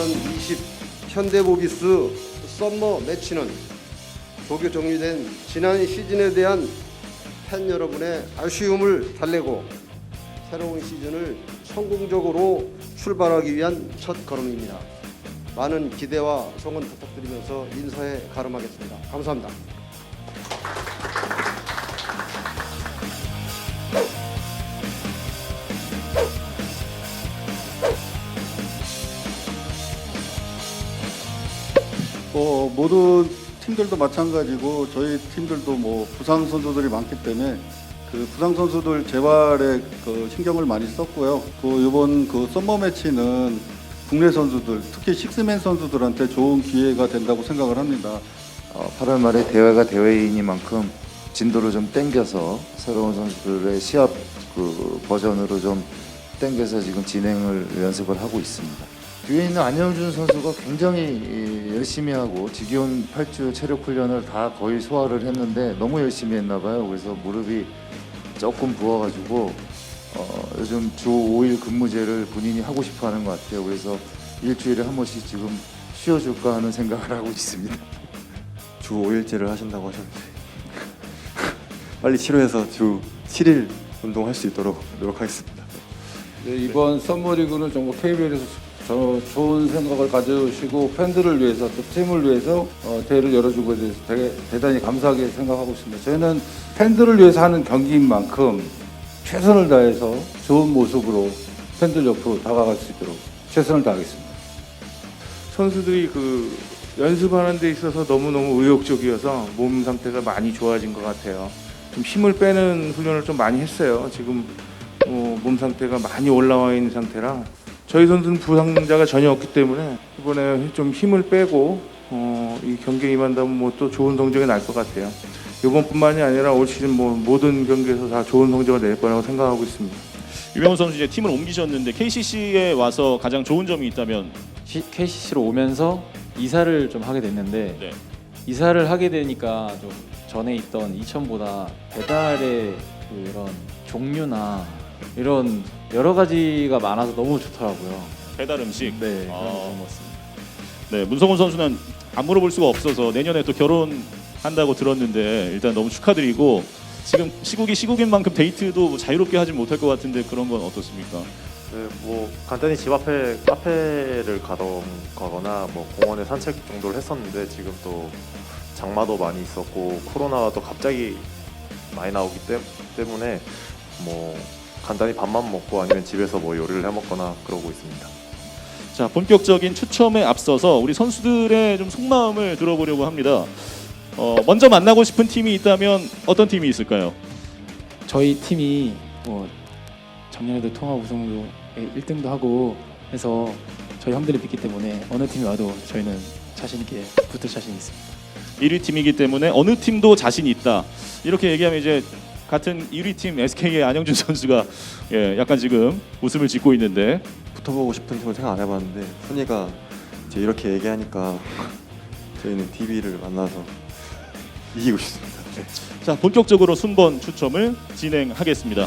2020 현대모비스 썸머 매치는 조교 종료된 지난 시즌에 대한 팬 여러분의 아쉬움을 달래고 새로운 시즌을 성공적으로 출발하기 위한 첫 걸음입니다. 많은 기대와 성원 부탁드리면서 인사에 가름하겠습니다. 감사합니다. 뭐 모든 팀들도 마찬가지고 저희 팀들도 뭐 부상 선수들이 많기 때문에 그 부상 선수들 재활에 그 신경을 많이 썼고요. 또 이번 그 썸머 매치는 국내 선수들 특히 식스맨 선수들한테 좋은 기회가 된다고 생각을 합니다. 어, 8월 말에 대회가 대회이니만큼 진도를 좀 땡겨서 새로운 선수들의 시합 그 버전으로 좀 땡겨서 지금 진행을 연습을 하고 있습니다. 뒤에 있는 안영준 선수가 굉장히 이, 열심히 하고 지기온 8주 체력 훈련을 다 거의 소화를 했는데 너무 열심히 했나 봐요. 그래서 무릎이 조금 부어가지고 어, 요즘 주 5일 근무제를 본인이 하고 싶어 하는 것 같아요. 그래서 일주일에 한 번씩 지금 쉬어줄까 하는 생각을 하고 있습니다. 주 5일제를 하신다고 하셨는데 빨리 치료해서 주 7일 운동할 수 있도록 노력하겠습니다. 네, 이번 썸머리그는 정말 KBL에서 저 좋은 생각을 가져주시고 팬들을 위해서 또 팀을 위해서 어, 대회를 열어주고 대해서 되게 대단히 감사하게 생각하고 있습니다. 저희는 팬들을 위해서 하는 경기인 만큼 최선을 다해서 좋은 모습으로 팬들 옆으로 다가갈 수 있도록 최선을 다하겠습니다. 선수들이 그 연습하는 데 있어서 너무너무 의욕적이어서 몸 상태가 많이 좋아진 것 같아요. 좀 힘을 빼는 훈련을 좀 많이 했어요. 지금 어, 몸 상태가 많이 올라와 있는 상태라 저희 선수는 부상자가 전혀 없기 때문에 이번에 좀 힘을 빼고 어, 이 경기에 임한다면 뭐 또 좋은 성적이 날 것 같아요. 이번뿐만이 아니라 올 시즌 뭐 모든 경기에서 다 좋은 성적을 낼 거라고 생각하고 있습니다. 유명훈 선수 이제 팀을 옮기셨는데 KCC에 와서 가장 좋은 점이 있다면 KCC로 오면서 이사를 좀 하게 됐는데 네. 이사를 하게 되니까 좀 전에 있던 이천보다 배달의 그런 종류나 이런 여러 가지가 많아서 너무 좋더라고요. 배달 음식. 네, 아. 그런. 네, 문성훈 선수는 안 물어볼 수가 없어서 내년에 또 결혼한다고 들었는데 일단 너무 축하드리고 지금 시국이 시국인 만큼 데이트도 자유롭게 하진 못할 것 같은데 그런 건 어떻습니까? 네, 뭐 간단히 집 앞에 카페를 가던 가거나 뭐 공원에 산책 정도를 했었는데 지금 또 장마도 많이 있었고 코로나가 또 갑자기 많이 나오기 때, 때문에 뭐 간단히 밥만 먹고 아니면 집에서 뭐 요리를 해 먹거나 그러고 있습니다. 자, 본격적인 추첨에 앞서서 우리 선수들의 좀 속마음을 들어보려고 합니다. 어, 먼저 만나고 싶은 팀이 있다면 어떤 팀이 있을까요? 저희 팀이 뭐 작년에도 통합 우승도 1등도 하고 해서 저희 형들이 믿기 때문에 어느 팀이 와도 저희는 자신 있게 붙을 자신 있습니다. 1위 팀이기 때문에 어느 팀도 자신 있다. 이렇게 얘기하면 이제 같은 1위 팀 SK의 안영준 선수가 예, 약간 지금 웃음을 짓고 있는데 붙어보고 싶은 팀을 생각 안 해봤는데 선이가 이제 이렇게 얘기하니까 저희는 TV를 만나서 이기고 싶습니다. 네. 자 본격적으로 순번 추첨을 진행하겠습니다.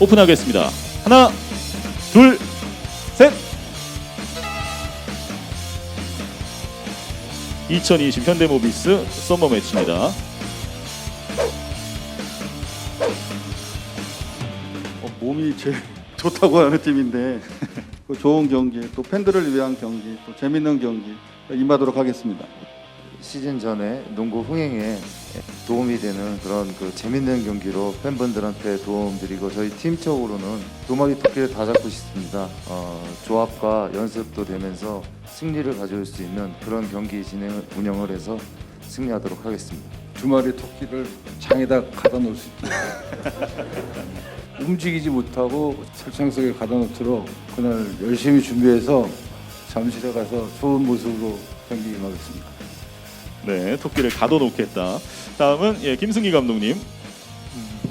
오픈하겠습니다. 하나, 둘, 2020 현대모비스 썸머 매치입니다. 어, 몸이 제일 좋다고 하는 팀인데 그 좋은 경기 또 팬들을 위한 경기 또 재밌는 경기 임하도록 하겠습니다. 시즌 전에 농구 흥행에 도움이 되는 그런 그 재밌는 경기로 팬분들한테 도움 드리고 저희 팀적으로는 두 마리 토끼를 다 잡고 싶습니다. 어, 조합과 연습도 되면서 승리를 가져올 수 있는 그런 경기 진행을 운영을 해서 승리하도록 하겠습니다. 두 마리 토끼를 장에다 가다 놓을 수 있게 움직이지 못하고 철창 속에 가다 놓도록 그날 열심히 준비해서 잠실에 가서 좋은 모습으로 경기 임하겠습니다. 네, 토끼를 가둬놓겠다. 다음은 예, 김승기 감독님.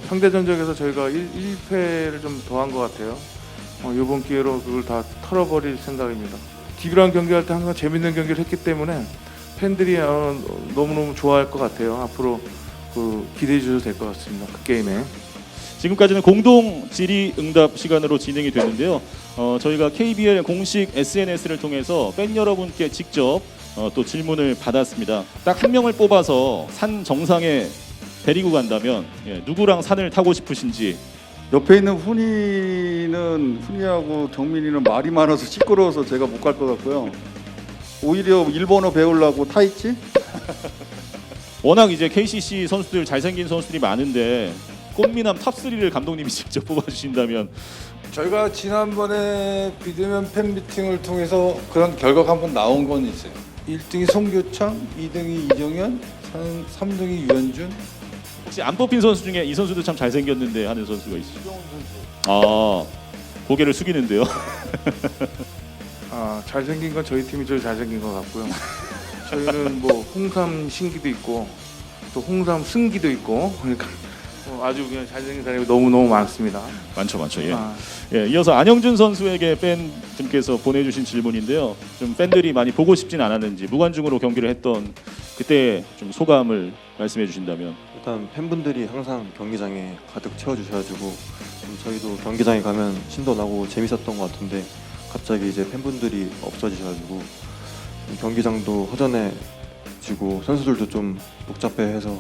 상대 전적에서 저희가 1, 1패를 좀 더한 것 같아요. 어, 이번 기회로 그걸 다 털어버릴 생각입니다. 디비랑 경기할 때 항상 재밌는 경기를 했기 때문에 팬들이 어, 너무너무 좋아할 것 같아요. 앞으로 그 기대해 주셔도 될 것 같습니다. 그 게임에. 지금까지는 공동 질의 응답 시간으로 진행이 됐는데요. 어, 저희가 KBL 공식 SNS를 통해서 팬 여러분께 직접 어, 또 질문을 받았습니다. 딱 한 명을 뽑아서 산 정상에 데리고 간다면 예, 누구랑 산을 타고 싶으신지 옆에 있는 훈이는 훈이하고 경민이는 말이 많아서 시끄러워서 제가 못 갈 것 같고요. 오히려 일본어 배우려고 타있지? 워낙 이제 KCC 선수들 잘생긴 선수들이 많은데 꽃미남 탑3를 감독님이 직접 뽑아주신다면 저희가 지난번에 비대면 팬 미팅을 통해서 그런 결과가 한번 나온 건 있어요. 1등이 송교창, 2등이 이정현, 3, 등이 유현준. 혹시 안 뽑힌 선수 중에 이 선수도 참 잘생겼는데 하는 선수가 있으시죠? 아 고개를 숙이는데요. 아, 잘생긴 건 저희 팀이 제일 잘생긴 것 같고요. 저희는 뭐 홍삼 신기도 있고 또 홍삼 승기도 있고 그러니까 뭐 아주 그냥 잘생긴 사람이 너무 너무 많습니다. 많죠, 많죠. 예. 아, 예, 이어서 안영준 선수에게 팬분께서 보내주신 질문인데요. 좀 팬들이 많이 보고 싶진 않았는지 무관중으로 경기를 했던 그때 좀 소감을 말씀해 주신다면 일단 팬분들이 항상 경기장에 가득 채워주셔가지고 좀 저희도 경기장에 가면 신도 나고 재밌었던 것 같은데 갑자기 이제 팬분들이 없어지셔가지고 좀 경기장도 허전해지고 선수들도 좀 복잡해해서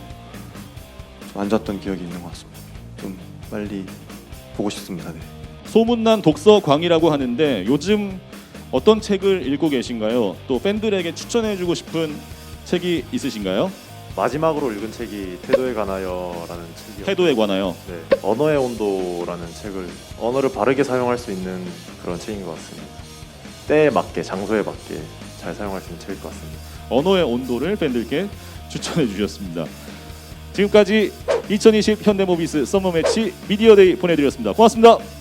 좋았던 기억이 있는 것 같습니다. 좀 빨리 보고 싶습니다. 네. 소문난 독서광이라고 하는데 요즘 어떤 책을 읽고 계신가요? 또 팬들에게 추천해주고 싶은 책이 있으신가요? 마지막으로 읽은 책이 태도에 관하여라는 책이요. 태도에 관하여. 네, 언어의 온도라는 책을 언어를 바르게 사용할 수 있는 그런 책인 것 같습니다. 때에 맞게 장소에 맞게 잘 사용할 수 있는 책일 것 같습니다. 언어의 온도를 팬들께 추천해 주셨습니다. 지금까지 2020 현대모비스 썸머 매치 미디어데이 보내드렸습니다. 고맙습니다.